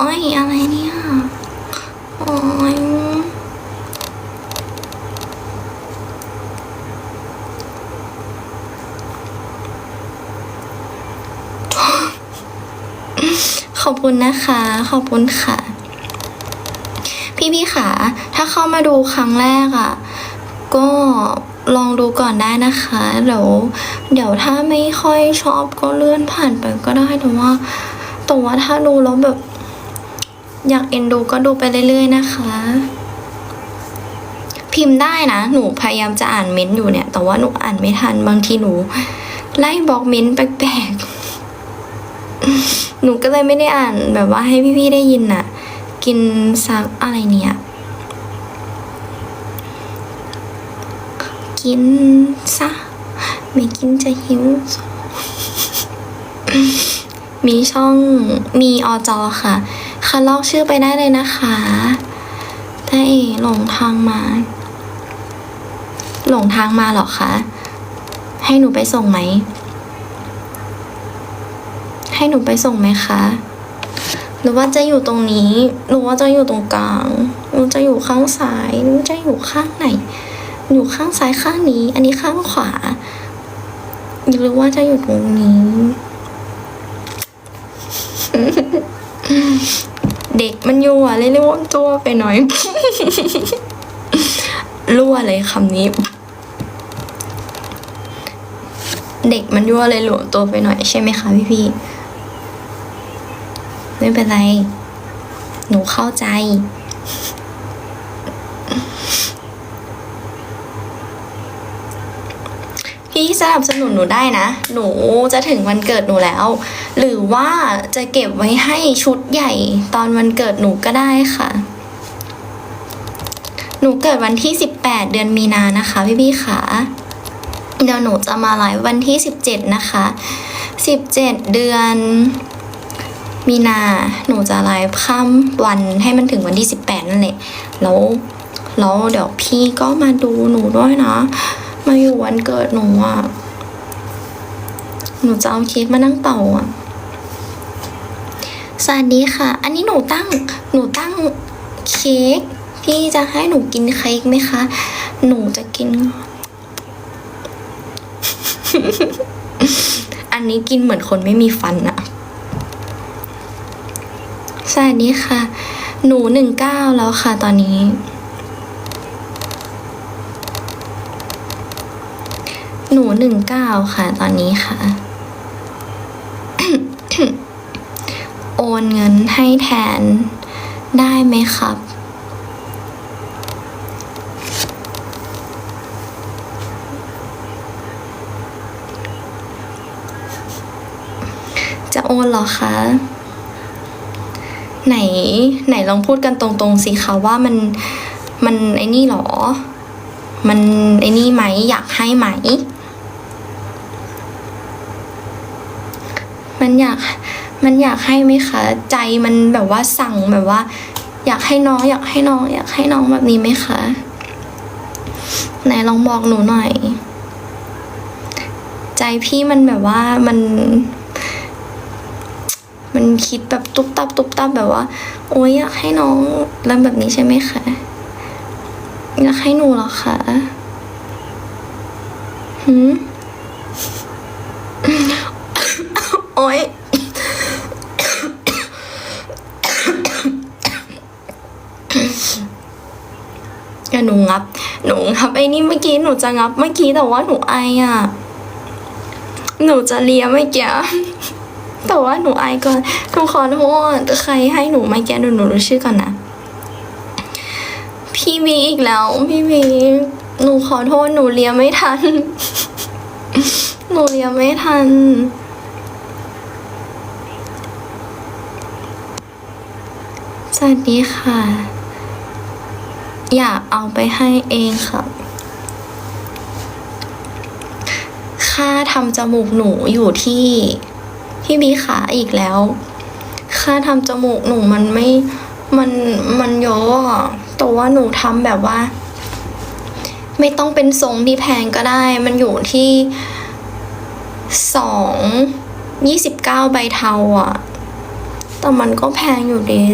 อ้ยอะไรเนี่ยโอ้ยขอบคุณนะคะ ขอบคุณค่ะ พี่พี่ๆค่ะถ้าเข้ามาดูครั้งแรกอะ่ะ ก็ลองดูก่อนได้นะคะ เดี๋ยวเดี๋ยวถ้าไม่ค่อยชอบก็เลื่อนผ่านไปก็ได้แต่ว่าแต่ว่าถ้าดูแล้วแบบ อยากเอ็นดูก็ดูไปเรื่อยๆนะคะ พิมพ์ได้นะ หนูพยายามจะอ่านเม้นต์อยู่เนี่ย แต่ว่าหนูอ่านไม่ทันบางทีหนู ไล่บล็อกเม้นต์แปลกๆ หนูก็เลยไม่ได้อ่านแบบว่าให้พี่ๆได้ยินน่ะ กินซักอะไรเนี่ย กินซะไม่กินจะหิวมีช่องมีอจอค่ะ ค่ะลอกชื่อไปได้เลยนะคะถ้าเอหลงทางมา หลงทางมาเหรอคะ ให้หนูไปส่งไหม ให้หนูไปส่งไหมคะ หรือว่าจะอยู่ตรงนี้ หรือว่าจะอยู่ตรงกลางหรือจะอยู่ข้างซ้ายหรือจะอยู่ข้างไหน อยู่ข้างซ้ายข้างนี้ อันนี้ข้างขวา หรือว่าจะอยู่ตรงนี้ เด็กมันยั่วเลยเรียกว่าตัวไปหน่อย รั่วเลยคำนี้ เด็กมันยั่วเลยหลวมตัวไปหน่อยใช่ไหมคะพี่พี่ไม่เป็นไร หนูเข้าใจ พี่สนับสนุนหนูได้นะ หนูจะถึงวันเกิดหนูแล้ว หรือว่าจะเก็บไว้ให้ชุดใหญ่ตอนวันเกิดหนูก็ได้ค่ะ หนูเกิดวันที่ 18 เดือนมีนานะคะพี่พี่ๆค่ะเดี๋ยวหนูจะมาไลฟ์วันที่ 17 นะคะ 17 เดือนมีนา หนูจะไลฟ์ข้ามวันให้มันถึงวันที่ 18 นั่นแหละ แล้ว แล้วเดี๋ยวพี่ก็มาดูหนูด้วยนะ มาอยู่วันเกิดหนูอะ หนูจะเอาเค้กมานั่งเป่าอะ สวัสดีค่ะ อันนี้หนูตั้ง หนูตั้งเค้ก พี่จะให้หนูกินเค้กไหมคะ หนูจะกิน อันนี้กินเหมือนคนไม่มีฟันอะสวัสดีค่ะ หนูหนึ่งเก้าแล้วค่ะตอนนี้ หนูหนึ่งเก้าค่ะตอนนี้ค่ะ โอนเงินให้แทนได้ไหมครับ จะโอนเหรอคะ ไหนไหนลองพูดกันตรงๆสิคะว่ามันมันไอ้นี่เหรอ มันไอ้นี่ไหมอยากให้ไหม มันอยากมันอยากให้ไหมคะใจมันแบบว่าสั่งแบบว่า อยากให้น้องอยากให้น้อง อยากให้น้องแบบนี้ไหมคะไหนลองบอกหนูหน่อย ใจพี่มันแบบว่ามัน มันคิดแบบตุ๊บตับตุ๊บตับแบบว่า โอ้ยอยากให้น้องแล้วแบบนี้ใช่ไหมคะอยากให้หนูเหรอคะหืม โอ๊ยอย่าหนูงับ หนูงับไอ้นี่เมื่อกี้หนูจะงับเมื่อกี้แต่ว่าหนูไออะ หนูจะเลียเมื่อกี้แต่ว่าหนูไอก่อนหนูขอโทษใครให้หนูเมื่อกี้เดี๋ยวหนูรู้ชื่อก่อนนะ พี่วีอีกแล้ว พี่วีหนูขอโทษหนูเลียไม่ทัน หนูเลียไม่ทัน วัสดีค่ะ อยากเอาไปให้เองค่ะค่าทำจมูกหนูอยู่ที่พี่บีขาอีกแล้ว ค่าทำจมูกหนูมันไม่ มันมันเยอะแต่ว่าหนูทำแบบว่า ไม่ต้องเป็นทรงที่แพงก็ได้ มันอยู่ที่สองยี่สิบเก้าใบเทาอะ แต่มันก็แพงอยู่ดี